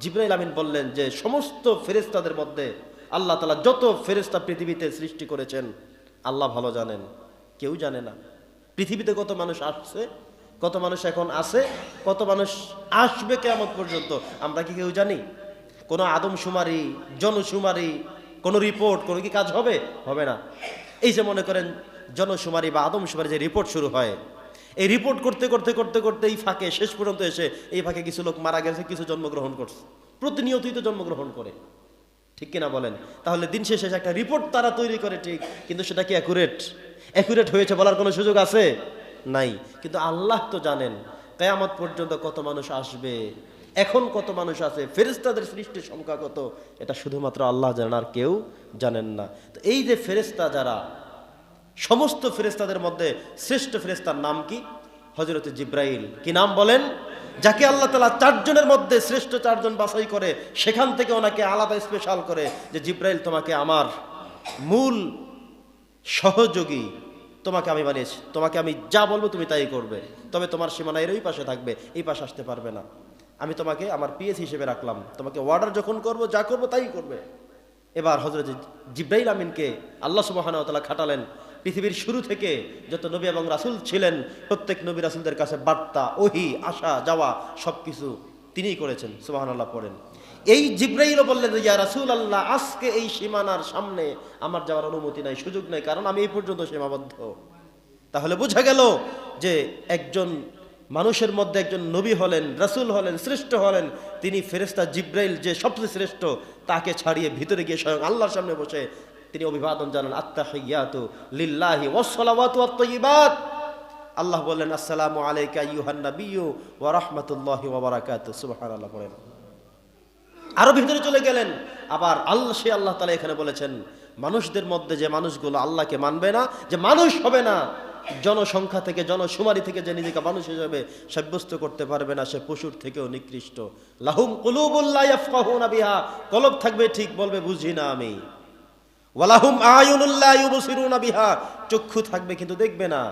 জিব্রাইল আমিন বললেন যে, সমস্ত ফেরেস্তাদের মধ্যে আল্লাহ তালা যত ফেরেস্তা পৃথিবীতে সৃষ্টি করেছেন, আল্লাহ ভালো জানেন। কেউ জানে না। পৃথিবীতে কত মানুষ আসছে, কত মানুষ এখন আছে, কত মানুষ আসবে কেমন পর্যন্ত, আমরা কি কেউ জানি? কোনো আদমশুমারি, জনশুমারি, কোনো রিপোর্ট, কোনো কি কাজ হবে? হবে না। এই যে মনে করেন, জনশুমারি বা আদমশুমারি যে রিপোর্ট শুরু হয় এই রিপোর্ট করতে করতে করতে করতে এই ফাঁকে, শেষ পর্যন্ত এসে এই ফাঁকে কিছু লোক মারা গেছে, কিছু জন্মগ্রহণ করছে। প্রতিনিয়তই তো জন্মগ্রহণ করে। ঠিক কিনা বলেন? তাহলে দিন শেষে একটা রিপোর্ট তারা তৈরি করে, ঠিক? কিন্তু সেটা কি অ্যাকুরেট অ্যাকুরেট হয়েছে বলার কোনো সুযোগ আছে? নাই। কিন্তু আল্লাহ তো জানেন, কেয়ামত পর্যন্ত কত মানুষ আসবে, এখন কত মানুষ আছে ফেরেস্তাদের সৃষ্টির সংখ্যা কত, এটা শুধুমাত্র আল্লাহ জানেন আর কেউ জানেন না। তো এই যে ফেরেস্তা যারা সমস্ত ফেরেস্তাদের মধ্যে শ্রেষ্ঠ ফেরেস্তার নাম কি? হজরত জিব্রাইল। কি নাম বলেন? যাকে আল্লাহ তালা চারজনের মধ্যে শ্রেষ্ঠ চারজন বাছাই করে, সেখান থেকে ওনাকে আলাদা স্পেশাল করে যে, জিব্রাইল, তোমাকে আমার মূল সহযোগী, তোমাকে আমি বানিয়েছি তোমাকে আমি যা বলব তুমি তাই করবে। তবে তোমার সীমানা এর ওই পাশে থাকবে, এই পাশে আসতে পারবে না। আমি তোমাকে আমার পিএস হিসেবে রাখলাম। তোমাকে অর্ডার যখন করব, যা করব তাই করবে। এবার হজরত জিব্রাইল আমিনকে আল্লাহ সুবাহানতালা খাটালেন। পৃথিবীর শুরু থেকে যত নবী এবং রাসুল ছিলেন, প্রত্যেক নবী রাসুলদের কাছে বার্তা, ওহি আসা যাওয়া সব কিছু তিনিই করেছেন। সুবাহান আল্লাহ পড়েন। এই জিব্রাইলও বললেন, ইয়া রাসুল আল্লাহ আজকে এই সীমানার সামনে আমার যাওয়ার অনুমতি নাই, সুযোগ নাই, কারণ আমি এই পর্যন্ত সীমাবদ্ধ। তাহলে বোঝা গেল যে একজন মানুষের মধ্যে একজন নবী হলেন, রাসূল হলেন, শ্রেষ্ঠ হলেন, তিনি ফেরেস্তা জিব্রাইল যে সবচেয়ে শ্রেষ্ঠ, তাকে ছাড়িয়ে ভিতরে গিয়ে স্বয়ং আল্লাহর সামনে বসে তিনি অভিবাদন জানান আত্মাহিয়াতু লিল্লাহি ওয়াত আল্লাহ বললেন, আসসালামু আলাইকা আইয়ুহান নাবিয়্যু ওয়া রাহমাতুল্লাহি ওয়া বারাকাতুহু সুবহানাল্লাহ পড়েন। আরও ভিতরে চলে গেলেন। আবার আল্লাহ সে আল্লাহ তালা এখানে বলেছেন, মানুষদের মধ্যে যে মানুষগুলো আল্লাহকে মানবে না, যে মানুষ হবে না জনসংখ্যা থেকে, জনশুমারি থেকে যে নিজেকে মানুষ হিসেবে সাব্যস্ত করতে পারবে না, সে পশুর থেকেও নিকৃষ্ট। লাহুম কুলুবুল্লাহ বিহা। কলব থাকবে ঠিক, বলবে বুঝি না আমি। ওয়ালাহুম আয়ুনুল্লাহ বিহা। চক্ষু থাকবে কিন্তু দেখবে না,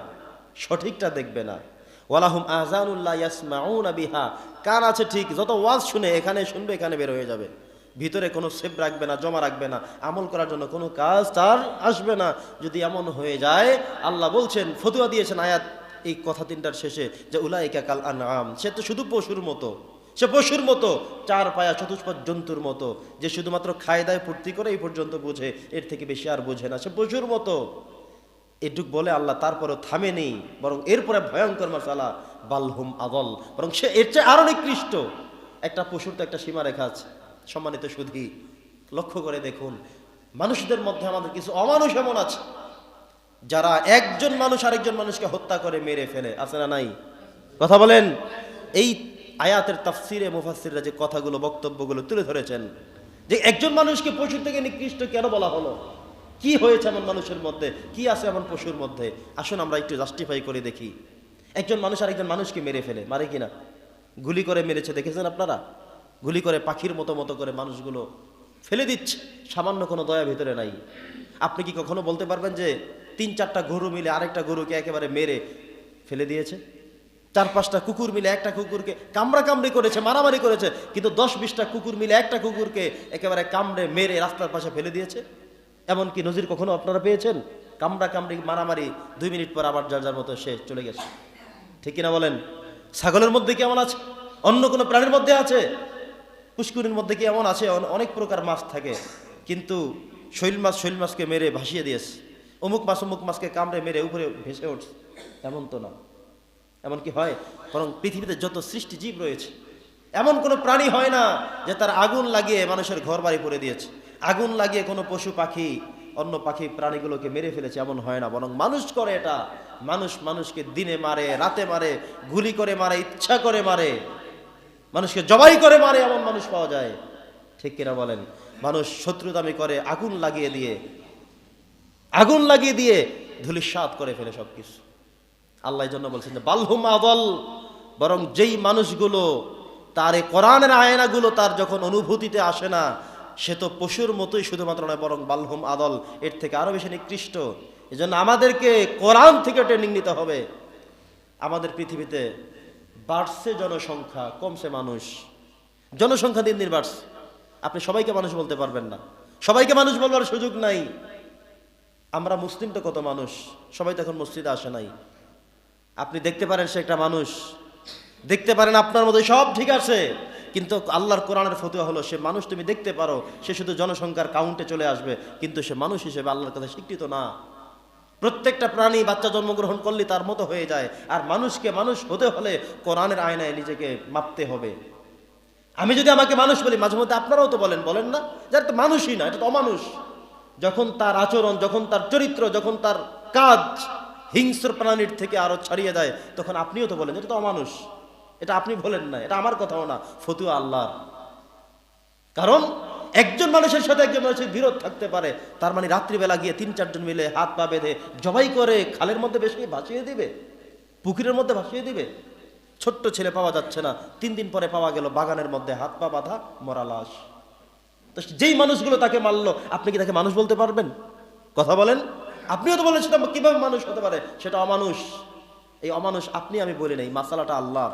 সঠিকটা দেখবে না। ওয়ালাহুম আজানুল্লাহ ইয়াসমাউনা বিহা। কান আছে ঠিক, যত ওয়াজ শুনে এখানে শুনবে, এখানে বের হয়ে যাবে। ভিতরে কোনো সেভ রাখবে না, জমা রাখবে না, আমল করার জন্য কোনো কাজ তার আসবে না। যদি এমন হয়ে যায়, আল্লাহ বলছেন, ফতুয়া দিয়েছেন আয়াত, এই কথা তিনটার শেষে, যে উলাইকা কাল আনআম, সে তো শুধু পশুর মতো, সে পশুর মতো, চার পায়া চতুষ্পদ জন্তুর মতো, যে শুধুমাত্র খায় দায় ফুর্তি করে এই পর্যন্ত বোঝে, এর থেকে বেশি আর বোঝে না, সে পশুর মতো। এটুক বলে আল্লাহ তারপরও থামে নেই, বরং এরপরে ভয়ঙ্কর মশালা বালহুম আগল বরং সে এর চেয়ে আরও নিকৃষ্ট। একটা পশুর তো একটা সীমা রেখা আছে। সম্মানিত সুধী, লক্ষ্য করে দেখুন, মানুষদের মধ্যে আমাদের কিছু অমানুষ এমন আছে, যারা একজন মানুষ আরেকজন মানুষকে হত্যা করে মেরে ফেলে। আছে না নাই? কথা বলেন? এই আয়াতের তাফসিরে মুফাসিররা যে কথাগুলো, বক্তব্যগুলো তুলে ধরেছেন, যে একজন মানুষকে পশুর থেকে নিকৃষ্ট কেন বলা হলো? কি হয়েছে এমন মানুষের মধ্যে? কি আছে এমন পশুর মধ্যে? আসুন আমরা একটু জাস্টিফাই করে দেখি। একজন মানুষ আরেকজন মানুষকে মেরে ফেলে, মারে কিনা? গুলি করে মেরেছে, দেখেছেন আপনারা? গুলি করে পাখির মতো মতো করে মানুষগুলো ফেলে দিচ্ছে। সামান্য কোনো দয়া ভিতরে নাই। আপনি কি কখনো বলতে পারবেন যে তিন চারটা গরু মিলে আরেকটা গরুকে একেবারে মেরে ফেলে দিয়েছে? চার পাঁচটা কুকুর মিলে একটা কুকুরকে কামড়া কামড়ি করেছে, মারামারি করেছে, কিন্তু দশ বিশটা কুকুর মিলে একটা কুকুরকে একেবারে কামড়ে মেরে রাস্তার পাশে ফেলে দিয়েছে? এমন কি নজির কখনো আপনারা পেয়েছেন? কামড়া কামড়ি, মারামারি, দুই মিনিট পর আবার যার যার মতো সে চলে গেছে। ঠিক কিনা বলেন? ছাগলের মধ্যে কেমন আছে? অন্য কোনো প্রাণীর মধ্যে আছে? পুষ্কুরির মধ্যে কি এমন আছে? অনেক প্রকার মাছ থাকে। কিন্তু শৈল মাছ, শৈল মাছকে মেরে ভাসিয়ে দিয়েছে। অমুক মাছ, অমুক মাছকে কামড়ে মেরে উপরে ভেসে উঠছে। এমন তো না। এমন কি হয়? বরং পৃথিবীতে যত সৃষ্টি জীব রয়েছে, এমন কোনো প্রাণী হয় না যে তার আগুন লাগিয়ে মানুষের ঘর বাড়ি পড়ে দিয়েছে। আগুন লাগিয়ে কোনো পশু পাখি, অন্য পাখি প্রাণীগুলোকে মেরে ফেলেছে এমন হয় না। বরং মানুষ করে এটা। মানুষ মানুষকে দিনে মারে, রাতে মারে, গুলি করে মারে, ইচ্ছা করে মারে। মানুষকে জবাই করে মারে, এমন মানুষ পাওয়া যায়। ঠিক কিনা বলেন? মানুষ শত্রুতামি করে, আগুন লাগিয়ে দিয়ে, আগুন লাগিয়ে দিয়ে ধুলিস্বাদ করে ফেলে সবকিছু। আল্লাহ জন্য বলছেন যে বালহুম আদল বরং যেই মানুষগুলো তার এই কোরআনের আয়নাগুলো তার যখন অনুভূতিতে আসে না, সে তো পশুর মতোই শুধুমাত্র নয়, বরং বালহুম আদল এর থেকে আরও বেশি নিকৃষ্ট। এই জন্য আমাদেরকে কোরআন থেকে ট্রেনিং নিতে হবে। আমাদের পৃথিবীতে বাড়ছে জনসংখ্যা, কমছে মানুষ। জনসংখ্যা দিন দিন বাড়ছে। আপনি সবাইকে মানুষ বলতে পারবেন না। সবাইকে মানুষ বলবার সুযোগ নাই। আমরা মুসলিম তো কত মানুষ? সবাই তো এখন মসজিদে আসে নাই। আপনি দেখতে পারেন সে একটা মানুষ। দেখতে পারেন আপনার মধ্যে সব ঠিক আছে। কিন্তু আল্লাহর কোরআনের ফতুয়া হলো, সে মানুষ তুমি দেখতে পারো, সে শুধু জনসংখ্যার কাউন্টে চলে আসবে, কিন্তু সে মানুষ হিসেবে আল্লাহর কথা স্বীকৃত না। প্রত্যেকটা প্রাণী বাচ্চা জন্মগ্রহণ করলে তার মতো হয়ে যায়। আর মানুষকে মানুষ হতে হলে কোরআনের আয়নায় নিজেকে মাপতে হবে। আমি যদি আমাকে মানুষ বলি, মাঝে মধ্যে আপনারাও তো বলেন বলেন না? যার তো মানুষই না, এটা তো অমানুষ। যখন তার আচরণ, যখন তার চরিত্র, যখন তার কাজ হিংস্র প্রাণীর থেকে আরও ছাড়িয়ে যায়, তখন আপনিও তো বলেন, এটা তো অমানুষ। এটা আপনি বলেন না, এটা আমার কথাও না, ফতুয়া আল্লাহ কারণ একজন মানুষের সাথে একজন মানুষের বিরোধ থাকতে পারে। তার মানে রাত্রিবেলা গিয়ে তিন, চারজন মিলে হাত পা বেঁধে জবাই করে খালের মধ্যে বেশি ভাসিয়ে দিবে? পুকুরের মধ্যে ভাসিয়ে দিবে? ছোট্ট ছেলে পাওয়া যাচ্ছে না। তিন দিন পরে পাওয়া গেল বাগানের মধ্যে হাত পা বাঁধা মরা লাশ। তো যেই মানুষগুলো তাকে মারলো, আপনি কি তাকে মানুষ বলতে পারবেন? কথা বলেন। আপনিও তো বলেন সেটা কীভাবে মানুষ হতে পারে? সেটা অমানুষ। এই অমানুষ আপনি, আমি বলি নাই মাসালাটা আল্লাহর।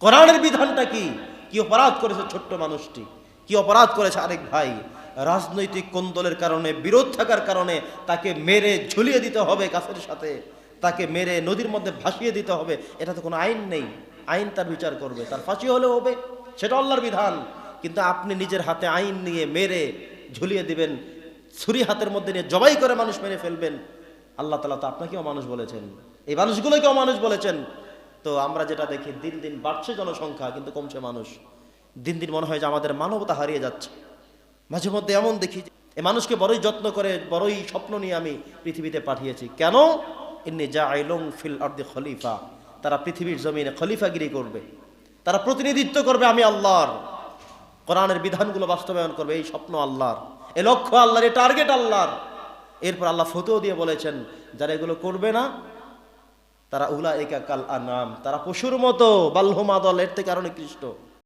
কোরআনের বিধানটা কি? কি অপরাধ করেছে ছোট্ট মানুষটি? কি অপরাধ করেছে আরেক ভাই? রাজনৈতিক কোন্দলের কারণে, বিরোধ থাকার কারণে তাকে মেরে ঝুলিয়ে দিতে হবে গাছের সাথে। তাকে মেরে নদীর মধ্যে ভাসিয়ে দিতে হবে এটা তো কোনো আইন নেই। আইন তার বিচার করবে, তার ফাঁসি হলেও হবে, সেটা আল্লাহর বিধান। কিন্তু আপনি নিজের হাতে আইন নিয়ে মেরে ঝুলিয়ে দিবেন, ছুরি হাতের মধ্যে নিয়ে জবাই করে মানুষ মেরে ফেলবেন, আল্লাহ তালা তো আপনাকেও মানুষ বলেছেন। এই মানুষগুলোকেও মানুষ বলেছেন। তো আমরা যেটা দেখি, দিন দিন বাড়ছে জনসংখ্যা, কিন্তু কমছে মানুষ। দিন দিন মনে হয় যে আমাদের মানবতা হারিয়ে যাচ্ছে। মাঝে মধ্যে এমন দেখি এই মানুষকে বড়ই যত্ন করে, বড়ই স্বপ্ন নিয়ে আমি পৃথিবীতে পাঠিয়েছি। কেন? ইন্নি যা আইলং ফিল আর্দি খলিফা। তারা পৃথিবীর জমিনে খলিফাগিরি করবে। তারা প্রতিনিধিত্ব করবে আমি আল্লাহর। কোরআনের বিধানগুলো বাস্তবায়ন করবে, এই স্বপ্ন আল্লাহর। এ লক্ষ্য আল্লাহর, এ টার্গেট আল্লাহর। এরপর আল্লাহ ফতেও দিয়ে বলেছেন, যারা এগুলো করবে না, তারা উলা একা কাল আনাম। তারা পশুর মতো বাল্যমাদল এর থেকে আরও নিকৃষ্ট।